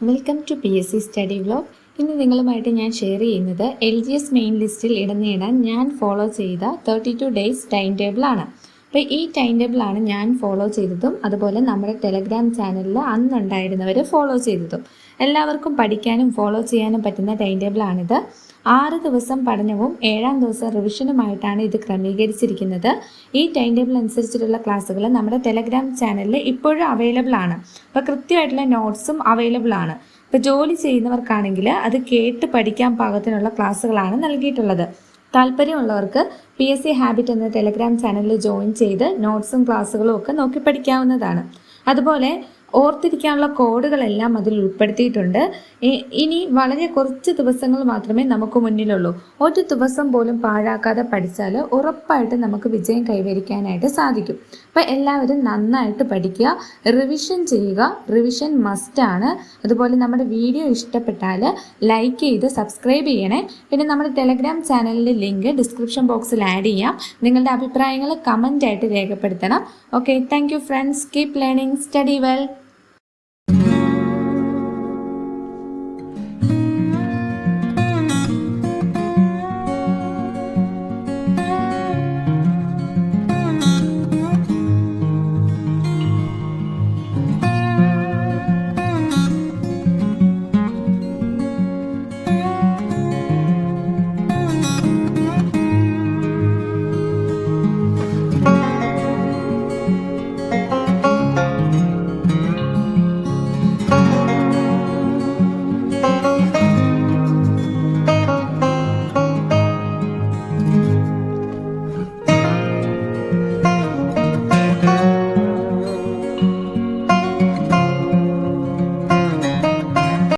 Welcome to P S C study blog ഇന്ന് നിങ്ങളുമായിട്ട് ഞാൻ ഷെയർ ചെയ്യുന്നത് എൽ ജി എസ് മെയിൻ ലിസ്റ്റിൽ ഇടനേടാൻ ഞാൻ ഫോളോ ചെയ്ത തേർട്ടി ടു ഡേയ്സ് ടൈം ടേബിളാണ് അപ്പോൾ ഈ ടൈം ടേബിളാണ് ഞാൻ ഫോളോ ചെയ്തതും അതുപോലെ നമ്മുടെ ടെലഗ്രാം ചാനലിൽ അന്നുണ്ടായിരുന്നവർ ഫോളോ ചെയ്തതും. എല്ലാവർക്കും പഠിക്കാനും ഫോളോ ചെയ്യാനും പറ്റുന്ന ടൈം ടേബിളാണിത് ആറ് ദിവസം പഠനവും ഏഴാം ദിവസം റിവിഷനുമായിട്ടാണ് ഇത് ക്രമീകരിച്ചിരിക്കുന്നത്. ഈ ടൈം ടേബിൾ അനുസരിച്ചിട്ടുള്ള ക്ലാസ്സുകൾ നമ്മുടെ ടെലഗ്രാം ചാനലിൽ ഇപ്പോഴും അവൈലബിൾ ആണ് അപ്പോൾ കൃത്യമായിട്ടുള്ള നോട്ട്സും അവൈലബിൾ ആണ് ഇപ്പോൾ ജോലി ചെയ്യുന്നവർക്കാണെങ്കിൽ അത് കേട്ട് പഠിക്കാൻ പാകത്തിനുള്ള ക്ലാസ്സുകളാണ് നൽകിയിട്ടുള്ളത്. താല്പര്യമുള്ളവർക്ക് പി എസ് സി ഹാബിറ്റ് എന്ന ടെലഗ്രാം ചാനലിൽ ജോയിൻ ചെയ്ത് നോട്ട്സും ക്ലാസ്സുകളും ഒക്കെ നോക്കി പഠിക്കാവുന്നതാണ്. അതുപോലെ ഓർത്തിരിക്കാനുള്ള കോഡുകളെല്ലാം അതിൽ ഉൾപ്പെടുത്തിയിട്ടുണ്ട്. ഇനി വളരെ കുറച്ച് ദിവസങ്ങൾ മാത്രമേ നമുക്ക് മുന്നിലുള്ളൂ. ഒരു ദിവസം പോലും പാഴാക്കാതെ പഠിച്ചാൽ ഉറപ്പായിട്ട് നമുക്ക് വിജയം കൈവരിക്കാനായിട്ട് സാധിക്കും. അപ്പോൾ എല്ലാവരും നന്നായിട്ട് പഠിക്കുക റിവിഷൻ ചെയ്യുക റിവിഷൻ മസ്റ്റാണ് അതുപോലെ നമ്മുടെ വീഡിയോ ഇഷ്ടപ്പെട്ടാൽ ലൈക്ക് ചെയ്ത് സബ്സ്ക്രൈബ് ചെയ്യണേ. പിന്നെ നമ്മുടെ ടെലഗ്രാം ചാനലിന്റെ ലിങ്ക് ഡിസ്ക്രിപ്ഷൻ ബോക്സിൽ ആഡ് ചെയ്യാം. നിങ്ങളുടെ അഭിപ്രായങ്ങൾ കമന്റായിട്ട് രേഖപ്പെടുത്തണം. Okay thank you friends keep learning study well